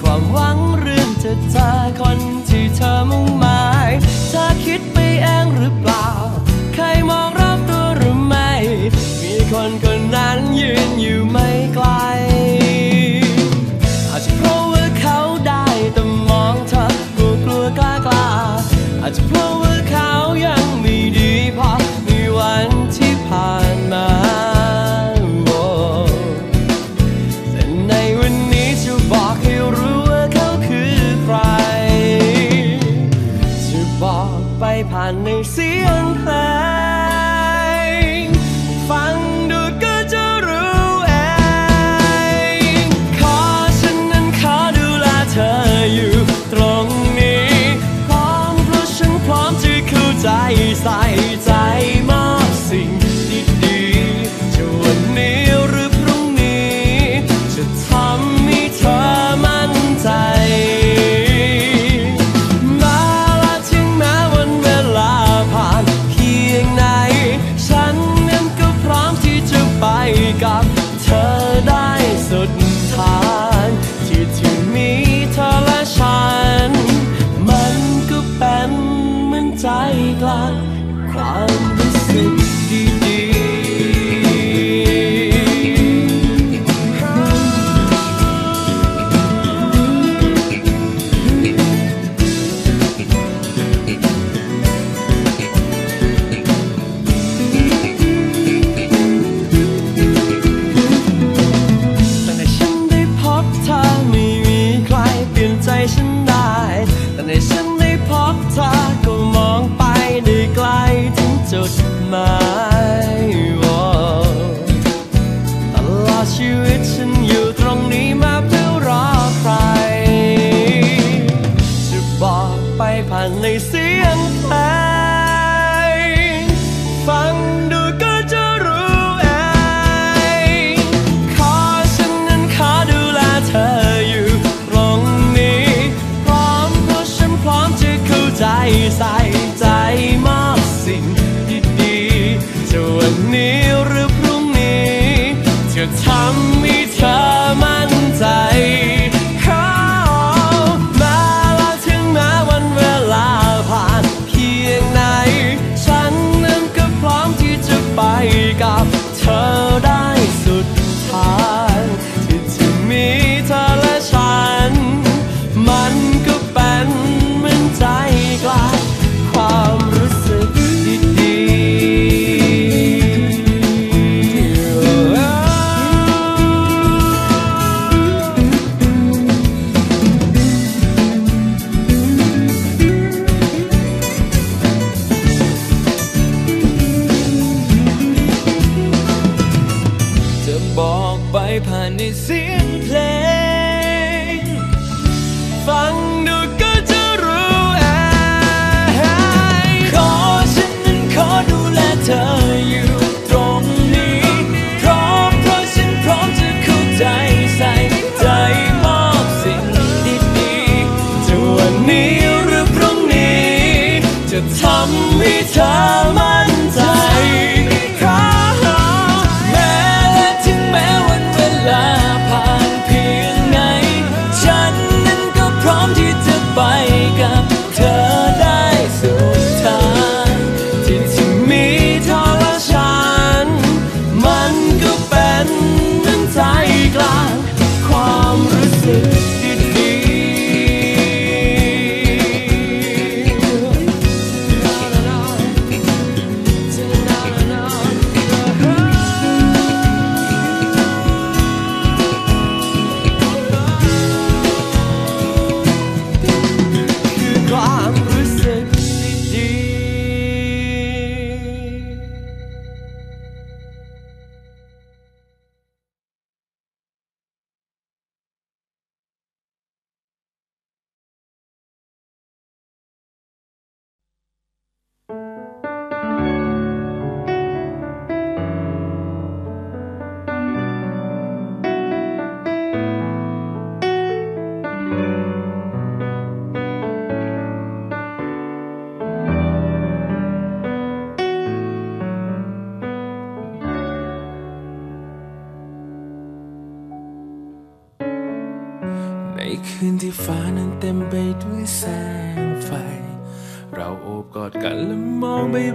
ความหวังเรื่องจะจาคน ใสใส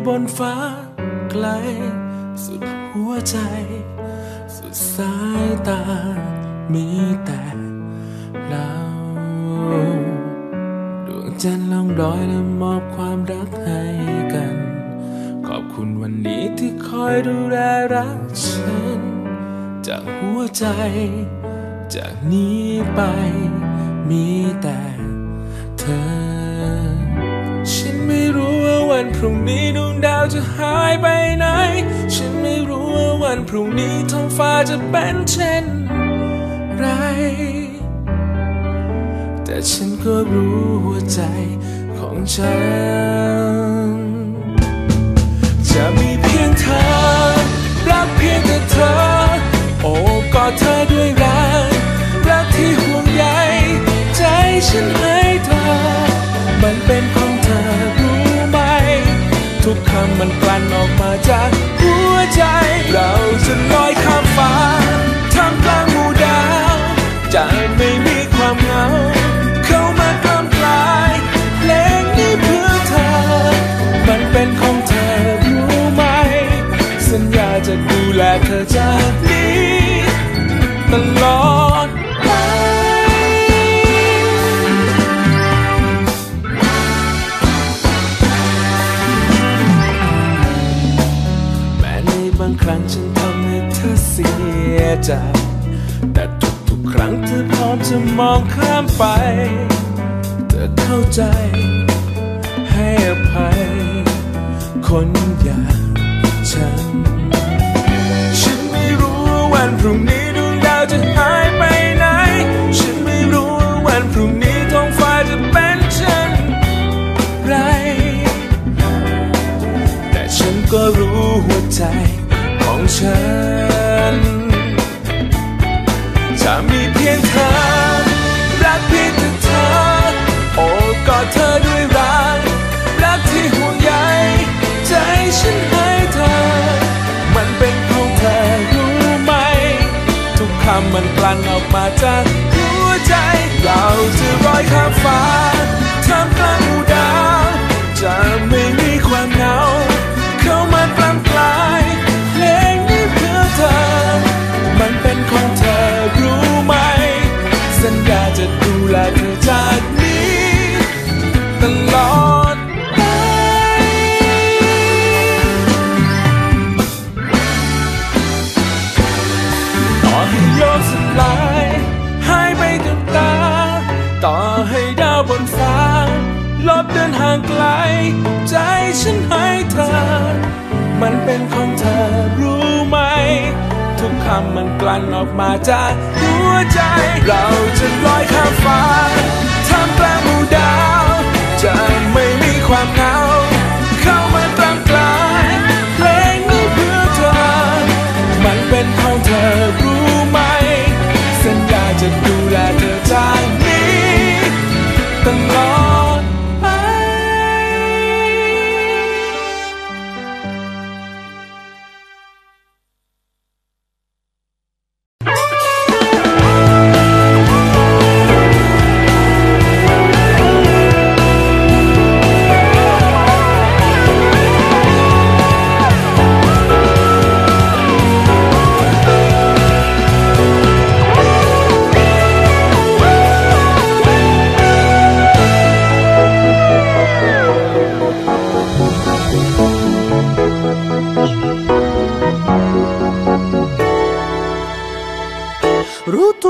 บนฟ้าไกล สุดหัวใจ สุดสายตา มีแต่เราดวงจันทร์ล่องลอยและมอบความรักให้กัน ขอบคุณวันนี้ที่คอยดูแลรักฉัน จากหัวใจ จากนี้ไป มีแต่เธอ รุ่งนี้ดวงดาวจะหายไปไหน ฉันไม่รู้ว่าวันพรุ่งนี้ท้องฟ้าจะเป็นเช่นไร แต่ฉันก็รู้หัวใจของฉัน จะมีเพียงเธอ รักเพียงแต่เธอ โอบกอดเธอด้วยรัก รักที่ห่วงใยใจฉันให้เธอ มันเป็นของเธอ มัน ใจ แต่ทุกๆครั้งเธอพร้อมจะมองข้ามไป เธอเข้าใจ ให้อภัย คนอย่างฉัน ฉันไม่รู้ว่าวันพรุ่งนี้ มันกลั่นออกมาจากหัวใจ เราจะลอยข้ามฟ้าท่ามกลางหมู่ดาว จะไม่มีความเหงา เข้ามาปล้ำกลายเพลงนี้เพื่อเธอ มันเป็นของเธอรู้ไหม สัญญาจะ มันกลั่นออกมาจากหัวใจ เราจะลอยข้ามฟ้า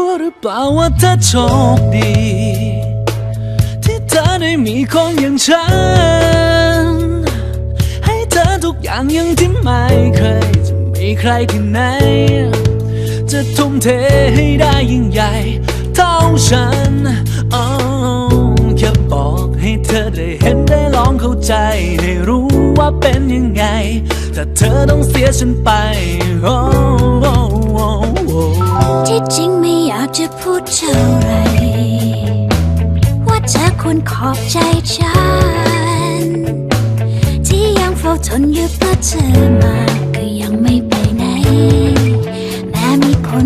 รู้หรือเปล่าว่าเธอโชคดี ที่เธอได้มีคนอย่างฉัน ให้เธอทุกอย่างอยังที่ไม่เคย จะมีใครที่ไหน จะทุ่มเทให้ได้ยิ่งใหญ่ เท่าฉันโอ้แค่บอกให้เธอได้เห็นได้ลองเข้าใจได้รู้ว่าเป็นยังไง แต่เธอต้องเสียฉันไปโอ้โอ้โอ้โอ้ที่จริง จะพูดเท่าไร ว่าเธอควรขอบใจฉัน ที่ยังเฝ้าทนอยู่เพื่อเธอมาก็ยังไม่ไปไหน แม้มีคน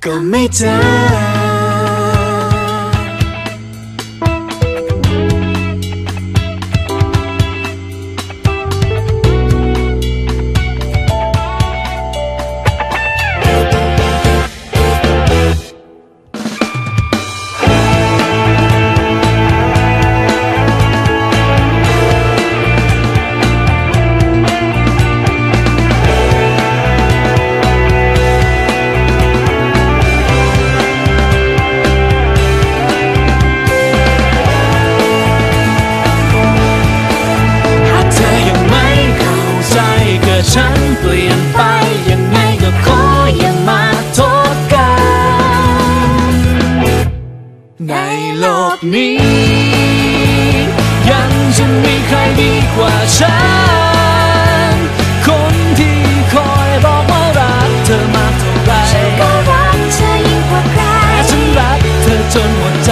Go Mayday! ฉัน คนที่คอยบอกว่ารักเธอมากเท่าไรฉันก็รักเธอยิ่งกว่าใครแต่ฉันรักเธอจนหมดใจ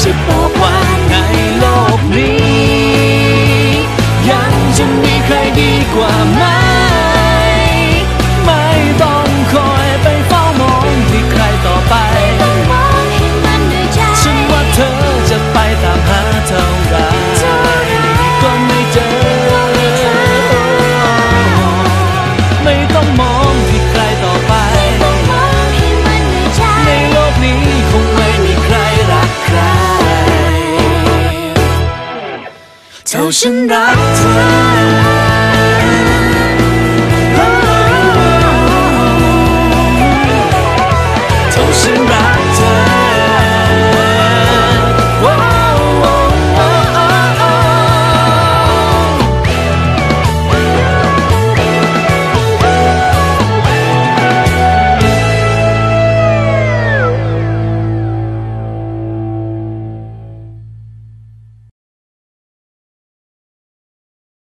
จะบอกว่าในโลกนี้ ยังจะมีใครดีกว่าไหม ocean.